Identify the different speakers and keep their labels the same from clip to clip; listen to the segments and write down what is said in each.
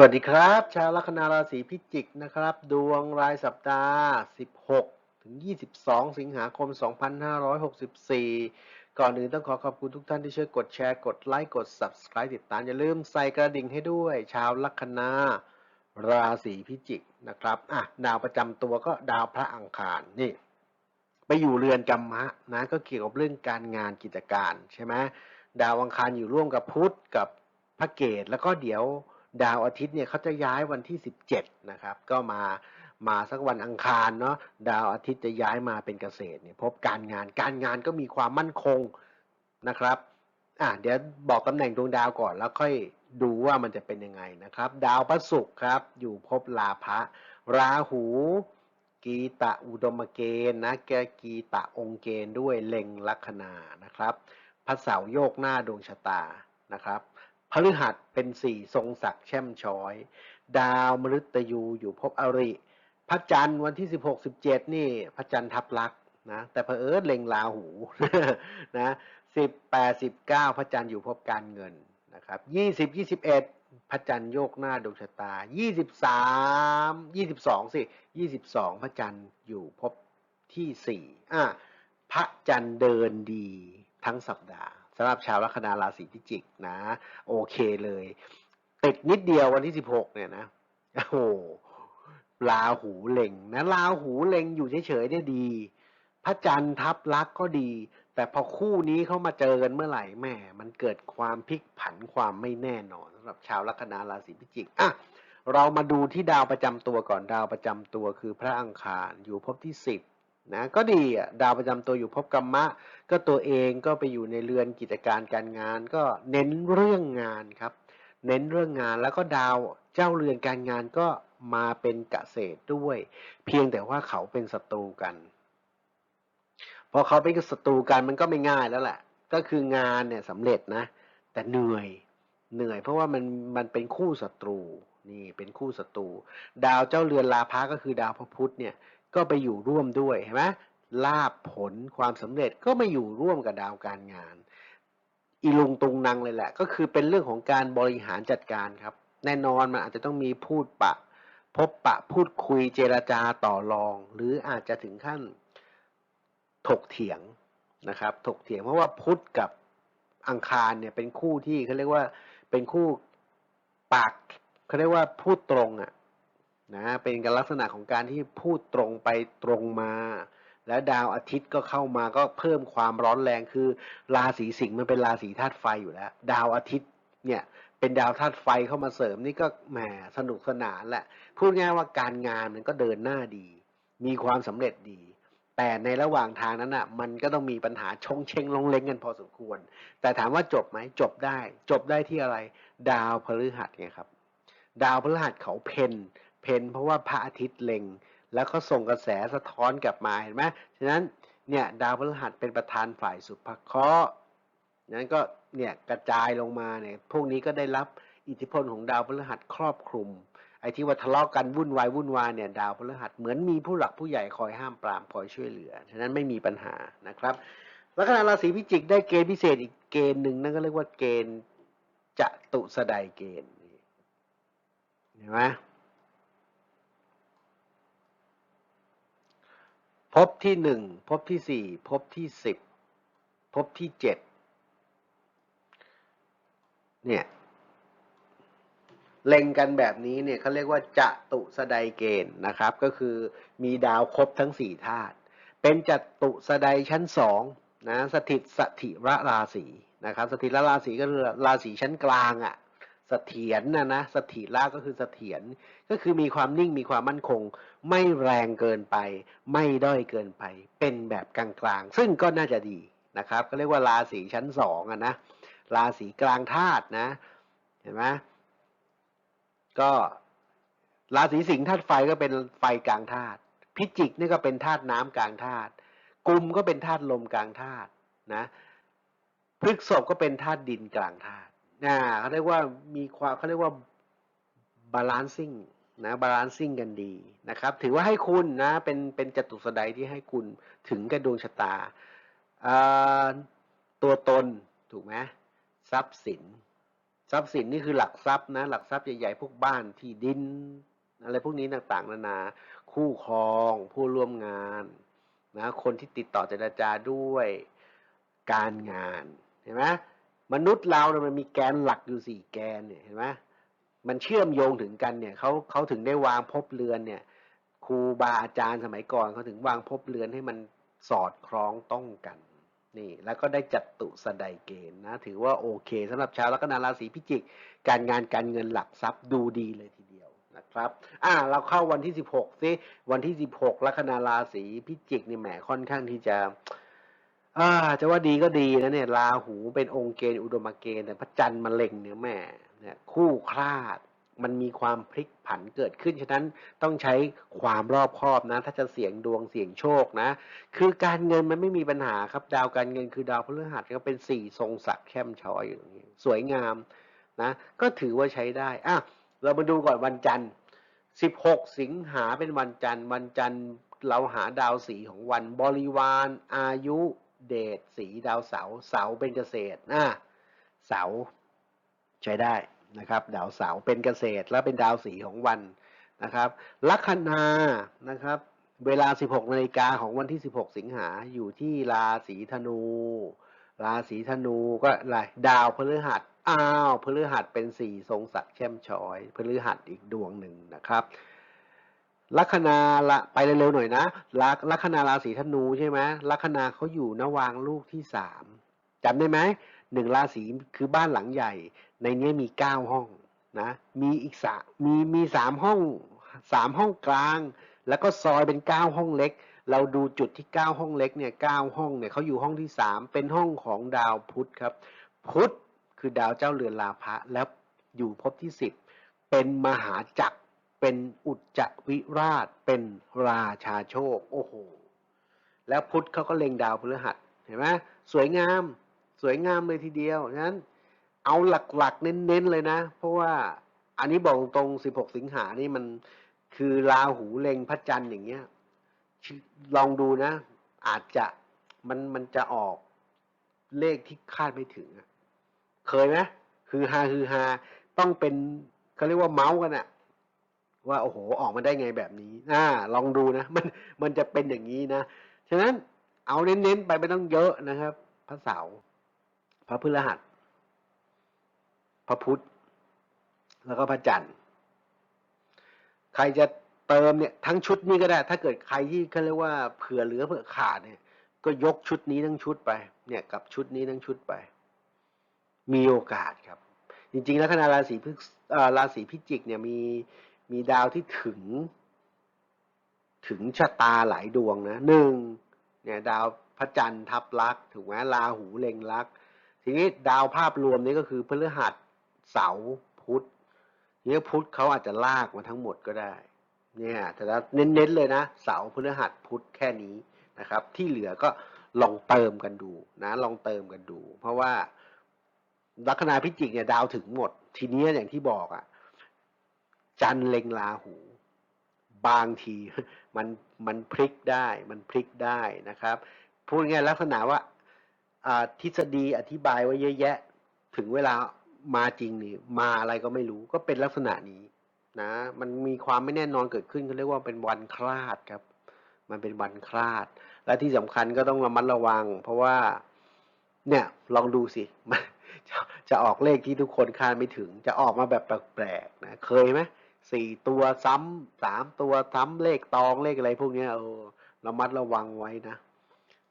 Speaker 1: วัสดีครับ ชาวลัคนาราศีพิจิกนะครับ ดวงรายสัปดาห์ 16 ถึง 22 สิงหาคม 2564 ก่อนอื่นต้องขอขอบคุณทุกท่านที่ช่วยกดแชร์กดไลค์กด Subscribe ติดตาม อย่าลืมใส่กระดิ่งให้ด้วย ชาวลัคนาราศีพิจิกนะครับอะดาวประจำตัวก็ดาวพระอังคารนี่ ไปอยู่เรือนกรรมะนะก็เกี่ยวกับเรื่องการงานกิจการใช่ไหมดาวอังคารอยู่ร่วมกับพุธกับพระเกตแล้วก็เดี๋ยว ดาวอาทิตย์เนี่ยเขาจะย้ายวันที่ 17 นะครับ ก็มามาสักวันอังคารเนาะดาวอาทิตย์จะย้ายมาเป็นเกษตรเนี่ยพบการงานการงานก็มีความมั่นคงนะครับอะเดี๋ยวบอกตำแหน่งดวงดาวก่อนแล้วค่อยดูว่ามันจะเป็นยังไงนะครับ ดาวพระศุกร์ครับ อยู่ภพลาภะราหู กีตะอุดมเกณฑ์นะแกกีตะองค์เกณฑ์ด้วยเล็งลัคนานะครับพระเสาร์โยกหน้าดวงชะตานะครับ พฤหัสเป็นสี่ทรงศักดิ์แช่มช้อย ดาวมฤตยูอยู่ภพอริ พระจันทร์วันที่สิบหกสิบเจ็ดนี่ พระจันทร์ทับลักษนะแต่เผอิญเล็งลาหูนะสิบแปดสิบเก้าพระจันทร์อยู่ภพการเงินนะครับยี่สิบยี่สิบเอ็ดพระจันทร์โยกหน้าดวงชะตายี่สิบสามยี่สิบสองสิยี่สิบสองพระจันทร์อยู่ภพที่สี่อะพระจันทร์เดินดีทั้งสัปดาห์ สำหรับชาวลัคนาราศีพิจิกนะ โอเคเลย ติดนิดเดียววันที่สิบหกเนี่ยนะโอ้โหลาหูเล็งนะลาหูเล็งอยู่เฉยๆได้ดี พระจันทร์ทับลักษณ์ก็ดี แต่พอคู่นี้เข้ามาเจอกันเมื่อไหร่แม่มันเกิดความพลิกผันความไม่แน่นอนสำหรับชาวลัคนาราศีพิจิกอะเรามาดูที่ดาวประจำตัวก่อนดาวประจำตัวคือพระอังคารอยู่ภพที่สิบ นะก็ดีอะดาวประจำตัวอยู่ภพกรรมะ ก็ตัวเองก็ไปอยู่ในเรือนกิจการการงาน ก็เน้นเรื่องงานครับ เน้นเรื่องงานแล้วก็ดาวเจ้าเรือนการงานก็มาเป็นเกษตรด้วย เพียงแต่ว่าเขาเป็นศัตรูกันพอเขาเป็นศัตรูกันมันก็ไม่ง่ายแล้วแหละก็คืองานเนี่ยสำเร็จนะ แต่เหนื่อยเหนื่อย เพราะว่ามันมันเป็นคู่ศัตรูนี่เป็นคู่ศัตรู ดาวเจ้าเรือนลาภะก็คือดาวพระพุธเนี่ย ก็ไปอยู่ร่วมด้วยเห็นไหมลาบผลความสำเร็จก็มาอยู่ร่วมกับดาวการงาน อีลุงตุงนางเลยแหละ ก็คือเป็นเรื่องของการบริหารจัดการครับ แน่นอนมันอาจจะต้องมีพูดปะ พบปะพูดคุยเจรจาต่อรอง หรืออาจจะถึงขั้นถกเถียงนะครับ ถกเถียงเพราะว่าพุทธกับอังคารเนี่ยเป็นคู่ที่เขาเรียกว่าเป็นคู่ปากเขาเรียกว่าพูดตรงอะ่ะ นะเป็นการลักษณะของการที่พูดตรงไปตรงมา แล้วดาวอาทิตย์ก็เข้ามาก็เพิ่มความร้อนแรงคือ ราศีสิงห์มันเป็นราศีธาตุไฟอยู่แล้ว ดาวอาทิตย์เนี่ยเป็นดาวธาตุไฟเข้ามาเสริมนี่ก็แหมสนุกสนานแหละพูดง่ายว่าการงานมันก็เดินหน้าดี มีความสำเร็จดี แต่ในระหว่างทางนั้นอะ มันก็ต้องมีปัญหาชงเชงลงเล้งกันพอสมควร แต่ถามว่าจบไหมจบได้ จบได้ที่อะไร ดาวพฤหัสไงครับ ดาวพฤหัสเขาเพน เพนเพราะว่าพระอาทิตย์เล็ง แล้วเขาส่งกระแสสะท้อนกลับมาเห็นไหมฉะนั้นเนี่ยดาวพฤหัสเป็นประธานฝ่ายสุภเคราะห์นั้นก็เนี่ยกระจายลงมาเนี่ยพวกนี้ก็ได้รับอิทธิพลของดาวพฤหัสครอบคลุมไอ้ที่ว่าทะเลาะกันวุ่นวายวุ่นวายเนี่ยดาวพฤหัสเหมือนมีผู้หลักผู้ใหญ่คอยห้ามปรามคอยช่วยเหลือฉะนั้นไม่มีปัญหานะครับลัคนาราศีพิจิกได้เกณฑ์พิเศษอีกเกณฑ์หนึ่งนั่นก็เรียกว่าเกณฑ์จตุสดายเกณฑ์เห็นไหม พบที่หนึ่งพบที่สี่พบที่สิบพบที่เจ็ดเนี่ยเล็งกันแบบนี้เนี่ยเขาเรียกว่าจะตุสดายเกณฑ์นะครับ ก็คือมีดาวครบทั้งสี่ธาตุเป็นจัตุสดายชั้นสองนะสถิตสถิระราศีนะครับ สถิระราศีก็คือราศีชั้นกลางอะ่ะ สถียรนะนะสถิระก็คือเสถียรก็คือมีความนิ่งมีความมั่นคง ไม่แรงเกินไป ไม่ด้อยเกินไป เป็นแบบกลางๆ ซึ่งก็น่าจะดีนะครับ ก็เรียกว่าราศีชั้นสองอะนะราศีกลางธาตุนะเห็นไหมก็ราศีสิงห์ธาตุไฟก็เป็นไฟกลางธาตุพิจิกนี่ก็เป็นธาตุน้ำกลางธาตุกุมก็เป็นธาตุลมกลางธาตุนะพฤกษบก็เป็นธาตุดินกลางธาตุ นะเขาเรียกว่ามีความเขาเรียกว่าบาลานซิ่งนะบาลานซิ่งกันดีนะครับ ถือว่าให้คุณนะ เป็นเป็นจตุสดายที่ให้คุณถึงกับดวงชะตา ตัวตนถูกไหมทรัพย์สิน ทรัพย์สินนี่คือหลักทรัพย์นะ หลักทรัพย์ใหญ่ๆพวกบ้านที่ดิน อะไรพวกนี้ต่างๆ นานา คู่ครอง ผู้ร่วมงานนะ คนที่ติดต่อเจรจาด้วยการงาน เห็นไหม มนุษย์เราเนี่ยมันมีแกนหลักอยู่สี่แกนเนี่ยเห็นไหมมันเชื่อมโยงถึงกันเนี่ยเขาเขาถึงได้วางภพเรือนเนี่ยครูบาอาจารย์สมัยก่อนเขาถึงวางภพเรือนให้มันสอดคล้องต้องกันนี่แล้วก็ได้จัดตุสดายเกณฑ์นะถือว่าโอเคสำหรับชาวลัคนาราศีพิจิก การงานการเงินหลักทรัพย์ดูดีเลยทีเดียวนะครับอ่าเราเข้าวันที่สิบหกสิวันที่สิบหกลัคนาราศีพิจิกนี่แหมค่อนข้างที่จะ อ่าจะว่าดีก็ดีนะเนี่ยราหูเป็นองค์เกณฑ์อุดมเกณฑ์แต่พระจันทร์มาเล็งเนี่ยแม่เนี่ยคู่คลาดมันมีความพลิกผันเกิดขึ้น ฉะนั้นต้องใช้ความรอบคอบนะ ถ้าจะเสี่ยงดวงเสี่ยงโชคนะ คือการเงินมันไม่มีปัญหาครับ ดาวการเงินคือดาวพฤหัสก็เป็นสี่ทรงศักดิ์แช่มชอยอย่างนี้สวยงามนะ ก็ถือว่าใช้ได้อะเรามาดูก่อนวันจันทร์ 16 สิงหาเป็นวันจันทร์ วันจันทร์เราหาดาวสีของวันบริวารอายุ เดชสีดาวเสาร์เสาเป็นเกษตรอะเสาร์ใช้ได้นะครับ ดาวเสาร์เป็นเกษตรและเป็นดาวสีของวันนะครับลัคนานะครับ เวลา 16นาฬิกาของวันที่ 16 สิงหาอยู่ที่ราศีธนู ราศีธนูก็อะไรดาวพฤหัสอ้าวพฤหัสเป็นสี่ทรงศักดิ์แช่มช้อยพฤหัสอีกดวงหนึ่งนะครับ ลัคนาละไปเร็วๆหน่อยนะลัคลัคนาราศีธนูใช่ไหมลัคนาเขาอยู่นวางลูกที่สามจำได้ไหมหนึ่งราศีคือบ้านหลังใหญ่ ในนี้มีเก้าห้องนะมีอีกสามมีมีสามห้องสามห้องกลาง แล้วก็ซอยเป็นเก้าห้องเล็ก เราดูจุดที่เก้าห้องเล็กเนี่ยเก้าห้องเนี่ยเขาอยู่ห้องที่สามเป็นห้องของดาวพุธครับ พุธคือดาวเจ้าเรือนลาภะแล้วอยู่ภพที่สิบเป็นมหาจักร เป็นอุจจวิราช เป็นราชาโชค โอ้โห แล้วพุทธเขาก็เล็งดาวพฤหัส เห็นไหมสวยงาม สวยงามเลยทีเดียวฉะนั้น เอาหลักๆ เน้นๆเลยนะ เพราะว่าอันนี้บอกตรงๆ16 สิงหานี่มันคือราหูเล็งพระจันทร์อย่างเงี้ย ลองดูนะ อาจจะมันมันจะออกเลขที่คาดไม่ถึง เคยไหมคือฮาคือฮาต้องเป็นเขาเรียกว่าเมาส์กันอะ ว่าโอ้โหออกมาได้ไงแบบนี้อ่าลองดูนะ มันมันจะเป็นอย่างนี้นะ ฉะนั้นเอาเน้นๆไปไม่ต้องเยอะนะครับ พระเสาร์พระพฤหัส พระพุธ แล้วก็พระจันทร์ ใครจะเติมเนี่ยทั้งชุดนี้ก็ได้ ถ้าเกิดใครที่เขาเรียกว่าเผื่อเหลือเผื่อขาดเนี่ย ก็ยกชุดนี้ทั้งชุดไป เนี่ยกับชุดนี้ทั้งชุดไป มีโอกาสครับ จริงๆ แล้วคณะราศีพฤกษ์ราศีพิจิกเนี่ยมี มีดาวที่ถึง ถึงชะตาหลายดวงนะหนึ่งเนี่ยดาวพระจันทร์ทับลักถูกไหมราหูเล็งลักทีนี้ดาวภาพรวมนี้ก็คือพฤหัสเสาร์พุธทีนี้พุธเขาอาจจะลากมาทั้งหมดก็ได้ เนี่ยแต่ละเน้นๆเลยนะ เสาร์พฤหัสพุธแค่นี้นะครับ ที่เหลือก็ลองเติมกันดูนะ ลองเติมกันดู เพราะว่าลัคนาพิจิกเนี่ยดาวถึงหมด ทีนี้อย่างที่บอกอะ่ะ จันเล็งราหู บางทีมันมันพลิกได้มันพลิกได้นะครับ พูดง่ายๆลักษณะว่าทฤษฎีอธิบายไว้เยอะแยะ ถึงเวลามาจริงนี่มาอะไรก็ไม่รู้ก็เป็นลักษณะนี้นะมันมีความไม่แน่นอนเกิดขึ้นเขาเรียกว่าเป็นวันคลาดครับ มันเป็นวันคลาด และที่สำคัญก็ต้องระมัดระวัง เพราะว่าเนี่ยลองดูสิจะจะออกเลขที่ทุกคนคาดไม่ถึง จะออกมาแบบแปลกๆนะเคยไหม สี่ตัวซ้ำสามตัวซ้ำเลขตองเลขอะไรพวกนี้ยเออระมัดระวังไว้นะ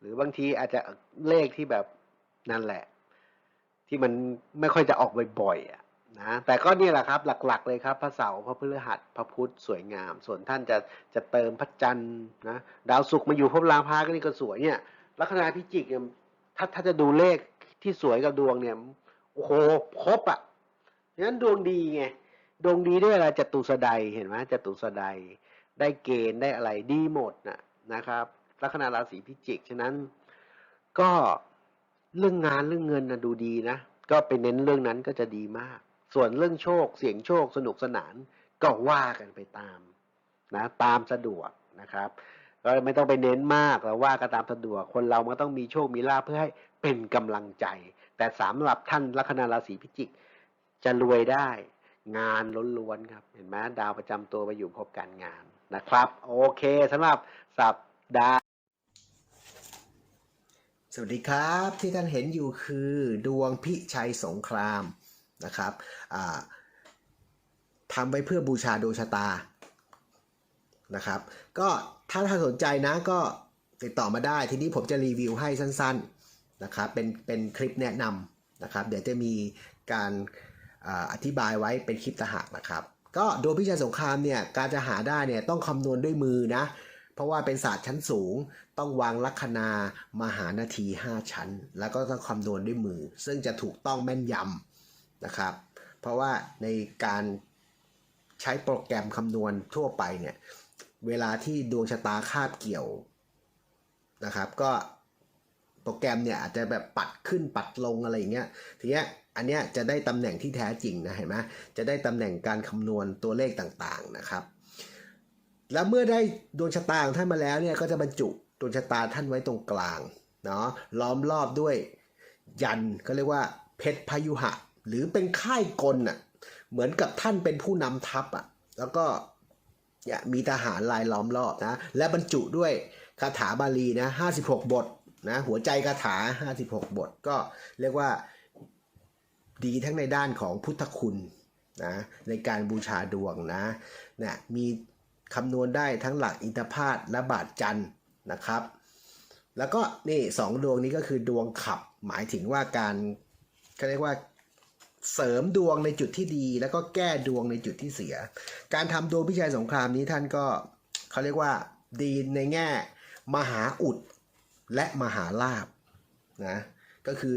Speaker 1: หรือบางทีอาจจะเลขที่แบบนั่นแหละ ที่มันไม่ค่อยจะออกบ่อยๆอะนะแต่ก็นี่แหละครับหลักๆ เลยครับพระเสาร์พระพฤหัสพระพุธสวยงาม ส่วนท่านจะจะเติมพระจันทร์นะดาวศุกร์มาอยู่ภพราพาก็นี่ก็สวยเนี่ยลัคนาพิจิกเนี่ยถ้าถ้าจะดูเลขที่สวยกับดวงเนี่ยโอ้โหครบอะงั้นดวงดีไง ดวงดีด้วยอะไรจตุสดายเห็นไหมจตุสดายได้เกณฑ์ได้อะไรดีหมดนะนะครับลัคนาราศีพิจิก ฉะนั้น ก็เรื่องงานเรื่องเงินนะดูดีนะ ก็ไปเน้นเรื่องนั้นก็จะดีมาก ส่วนเรื่องโชคเสียงโชคสนุกสนาน ก็ว่ากันไปตามนะ ตามสะดวกนะครับก็ไม่ต้องไปเน้นมากเราว่ากันตามสะดวก คนเรามันต้องมีโชคมีลาภเพื่อให้เป็นกำลังใจ แต่สำหรับท่านลัคนาราศีพิจิก จะรวยได้ งานล้วนๆครับ เห็นไหมดาวประจำตัวไปอยู่พบการงานนะครับ โอเคสำหรับสัปดาห์ สวัสดีครับที่ท่านเห็นอยู่คือดวงพิชัยสงครามนะครับทำไว้เพื่อบูชาดวงชะตานะครับ ก็ถ้าท่านสนใจนะก็ติดต่อมาได้ทีนี้ผมจะรีวิวให้สั้น ๆนะครับ เป็นเป็นคลิปแนะนำนะครับ เดี๋ยวจะมีการ อธิบายไว้เป็นคลิปตางหากนะครับ ก็ดวงพิชัยสงครามเนี่ยการจะหาได้เนี่ยต้องคำนวณด้วยมือนะ เพราะว่าเป็นศาสตร์ชั้นสูง ต้องวางลัคนา มหานาที 5 ชั้น แล้วก็ต้องคำนวณด้วยมือ ซึ่งจะถูกต้องแม่นยำนะครับ เพราะว่าในการใช้โปรแกรมคำนวณทั่วไปเนี่ยเวลาที่ดวงชะตาคาบเกี่ยวนะครับ ก็โปรแกรมเนี่ยอาจจะแบบปัดขึ้นปัดลงอะไรอย่างเงี้ยทีเนี้ย อันเนี้ยจะได้ตำแหน่งที่แท้จริงนะเห็นไหมจะได้ตำแหน่งการคำนวณตัวเลขต่างๆนะครับ แล้วเมื่อได้ดวงชะตาของท่านมาแล้วเนี่ยก็จะบรรจุดวงชะตาท่านไว้ตรงกลางเนาะล้อมรอบด้วยยันก็เรียกว่าเพชรพยุหะ หรือเป็นค่ายกลน่ะเหมือนกับท่านเป็นผู้นำทัพอะแล้วก็เนี่ยมีทหารลายล้อมรอบนะและบรรจุด้วยคาถาบาลีนะ56 บทนะหัวใจคาถา 56 บท ก็เรียกว่า ดีทั้งในด้านของพุทธคุณนะในการบูชาดวงนะเนี่ยมีคำนวณได้ทั้งหลักอินทพาตและบาทจันนะครับ แล้วก็นี่สองดวงนี้ก็คือดวงขับหมายถึงว่าการเขาเรียกว่าเสริมดวงในจุดที่ดี แล้วก็แก้ดวงในจุดที่เสีย การทำดวงพิชัยสงครามนี้ท่านก็เขาเรียกว่าดีในแง่ มหาอุดและมหาลาบนะก็คือ